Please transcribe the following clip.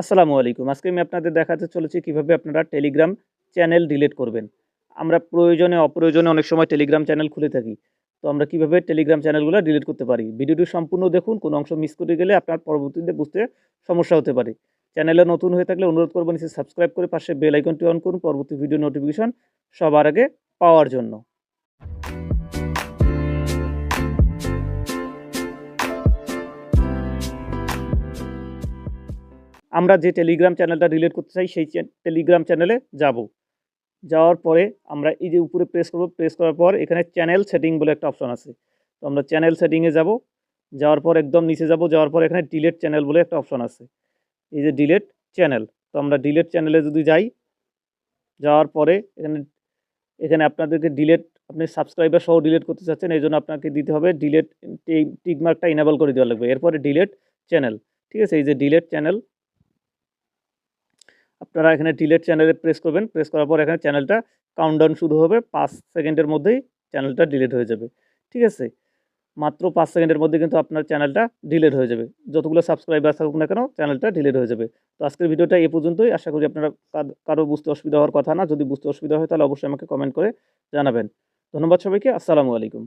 আসসালামু আলাইকুম। আজকে আমি আপনাদের দেখাতে চলেছি কীভাবে আপনারা টেলিগ্রাম চ্যানেল ডিলিট করবেন। আমরা প্রয়োজনে অপ্রয়োজনে অনেক সময় টেলিগ্রাম চ্যানেল খুলে থাকি। তো আমরা কীভাবে টেলিগ্রাম চ্যানেলগুলো ডিলিট করতে পারি? ভিডিওটি সম্পূর্ণ দেখুন, কোনো অংশ মিস করে গেলে আপনার পরবর্তীতে বুঝতে সমস্যা হতে পারে। চ্যানেলে নতুন হয়ে থাকলে অনুরোধ করব নিচে সাবস্ক্রাইব করে পাশে বেল আইকনটি অন করুন, পরবর্তী ভিডিও নোটিফিকেশন সবার আগে পাওয়ার জন্য। আমরা যে টেলিগ্রাম চ্যানেলটা ডিলিট করতে চাই, সেই টেলিগ্রাম চ্যানেলে যাব। যাওয়ার পরে আমরা এই যে উপরে প্রেস করব প্রেস করার পর এখানে চ্যানেল সেটিং বলে একটা অপশন আছে। তো আমরা চ্যানেল সেটিংয়ে যাব, যাওয়ার পর একদম নিচে যাব, যাওয়ার পর এখানে ডিলেট চ্যানেল বলে একটা অপশন আছে। এই যে ডিলেট চ্যানেল তো আমরা ডিলেট চ্যানেলে যদি যাই, যাওয়ার পরে এখানে এখানে আপনাদেরকে ডিলেট আপনি সাবস্ক্রাইবার সহ ডিলিট করতে চাচ্ছেন, এই জন্য আপনাকে দিতে হবে ডিলেট টিকমার্কটা ইনেবল করে দেওয়া লাগবে। এরপরে ডিলেট চ্যানেল ঠিক আছে? এই যে ডিলেট চ্যানেল আপনারা এখানে ডিলেট চ্যানেলে প্রেস করবেন। প্রেস করার পর এখানে চ্যানেলটা কাউন্টডাউন শুরু হবে। পাঁচ সেকেন্ডের মধ্যেই চ্যানেলটা ডিলিট হয়ে যাবে। ঠিক আছে? মাত্র পাঁচ সেকেন্ডের মধ্যে কিন্তু আপনার চ্যানেলটা ডিলেট হয়ে যাবে। যতগুলো সাবস্ক্রাইবার থাকুক না কেন চ্যানেলটা ডিলিট হয়ে যাবে। তো আজকের ভিডিওটা এ পর্যন্তই। আশা করি আপনারা কারও বুঝতে অসুবিধা হওয়ার কথা না। যদি বুঝতে অসুবিধা হয়, তাহলে অবশ্যই আমাকে কমেন্ট করে জানাবেন। ধন্যবাদ সবাইকে। আসসালামু আলাইকুম।